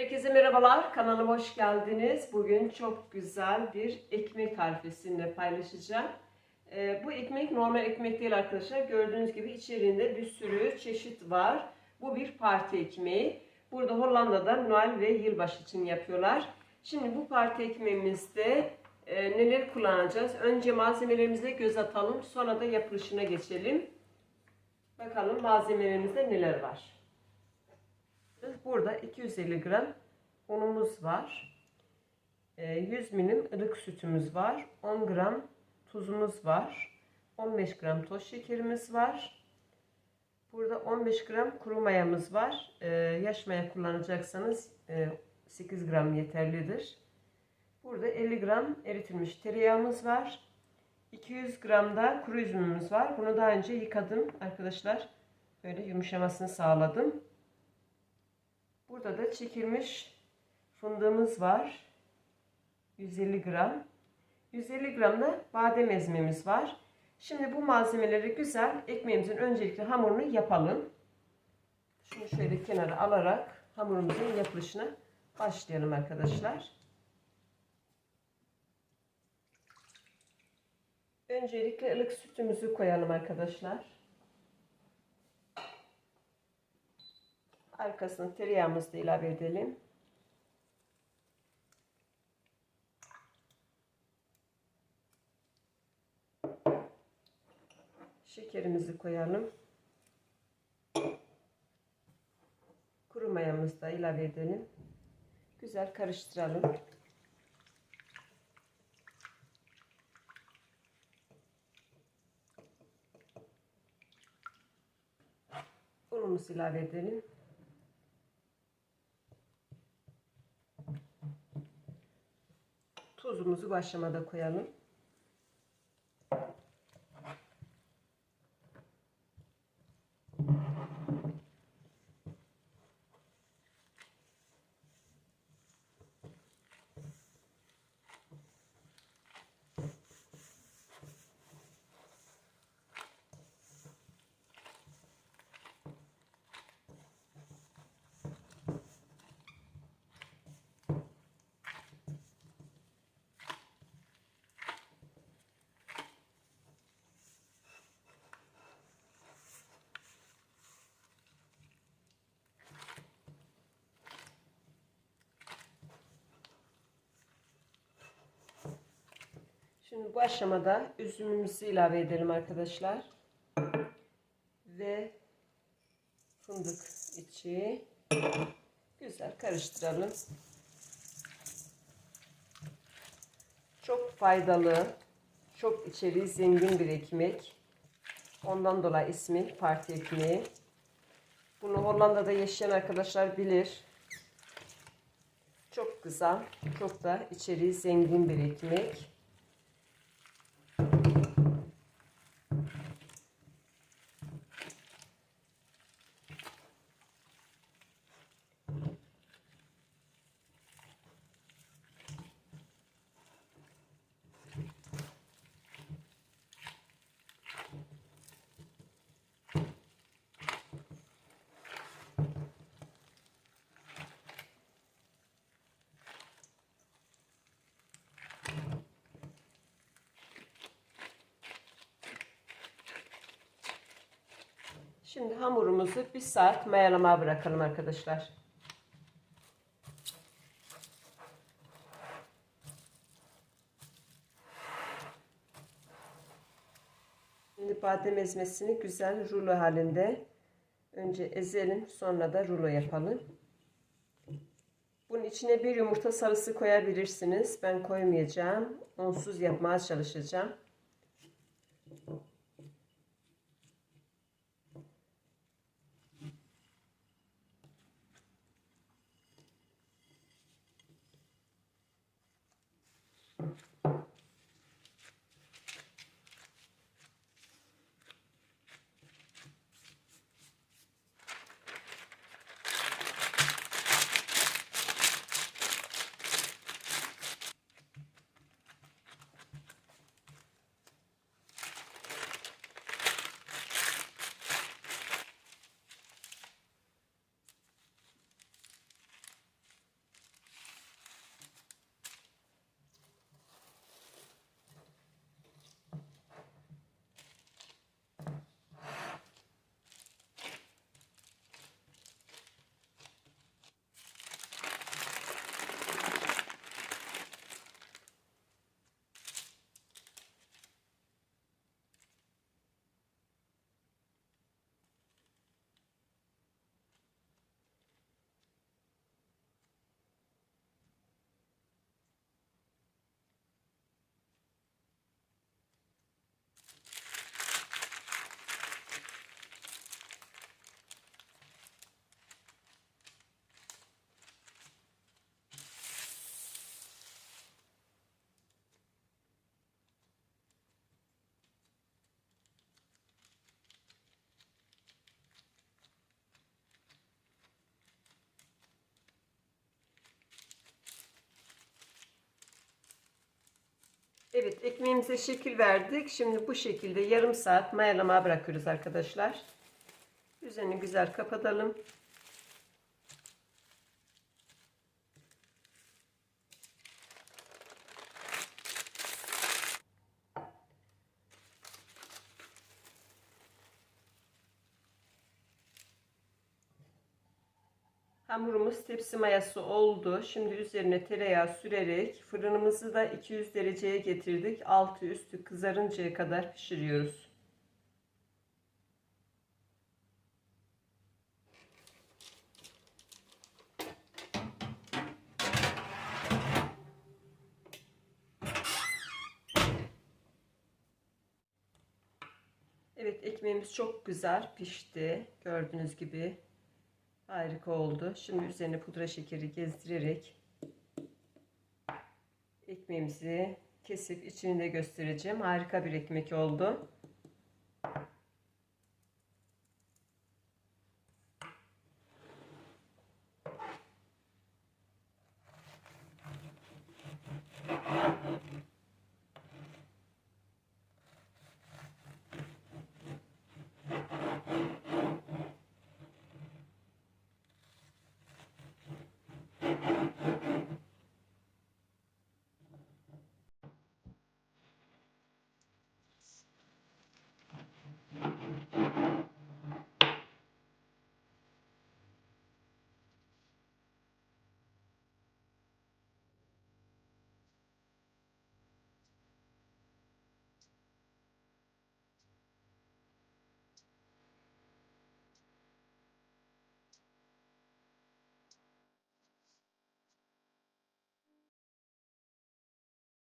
Herkese merhabalar, kanalıma hoş geldiniz. Bugün çok güzel bir ekmek tarifi sizinle paylaşacağım. Ee, bu ekmek normal ekmek değil arkadaşlar. Gördüğünüz gibi içerisinde bir sürü çeşit var. Bu bir parti ekmeği. Burada Hollanda'da Noel ve yılbaşı için yapıyorlar. Şimdi bu parti ekmeğimizde e, neler kullanacağız? Önce malzemelerimize göz atalım. Sonra da yapılışına geçelim. Bakalım malzemelerimizde neler var. Burada 250 gram unumuz var. 100 milim ılık sütümüz var. 10 gram tuzumuz var. 15 gram toz şekerimiz var. Burada 15 gram kuru mayamız var. Ee, yaş maya kullanacaksanız 8 gram yeterlidir. Burada 50 gram eritilmiş tereyağımız var. 200 gram da kuru üzümümüz var. Bunu daha önce yıkadım arkadaşlar. Böyle yumuşamasını sağladım. Burada da çekilmiş fındığımız var. 150 gram. 150 gram da badem ezmemiz var. Şimdi bu malzemeleri güzel ekmeğimizin öncelikle hamurunu yapalım. Şunu şöyle kenara alarak hamurumuzun yapılışına başlayalım arkadaşlar. Öncelikle ılık sütümüzü koyalım arkadaşlar. Arkasına tereyağımızı ilave edelim. Şekerimizi koyalım. Kuru mayamızı da ilave edelim. Güzel karıştıralım. Unumuzu ilave edelim. Tuzumuzu bu aşamada koyalım. Şimdi bu aşamada üzümümüzü ilave edelim arkadaşlar. Ve fındık içi güzel karıştıralım. Çok faydalı, çok içeriği zengin bir ekmek. Ondan dolayı ismi parti ekmeği. Bunu Hollanda'da yaşayan arkadaşlar bilir. Çok güzel, çok da içeriği zengin bir ekmek. Şimdi hamurumuzu bir saat mayalamaya bırakalım arkadaşlar. Şimdi badem ezmesini güzel rulo halinde önce ezelim sonra da rulo yapalım. Bunun içine bir yumurta sarısı koyabilirsiniz. Ben koymayacağım. Onsuz yapmaya çalışacağım. Evet ekmeğimize şekil verdik. Şimdi bu şekilde yarım saat mayalamaya bırakıyoruz arkadaşlar. Üzerini güzel kapatalım. Hamurumuz tepsi mayası oldu. Şimdi üzerine tereyağı sürerek fırınımızı da 200 dereceye getirdik. Altı üstü kızarıncaya kadar pişiriyoruz. Evet ekmeğimiz çok güzel pişti. Gördüğünüz gibi Harika oldu. Şimdi üzerine pudra şekeri gezdirerek ekmeğimizi kesip içini de göstereceğim. Harika bir ekmek oldu.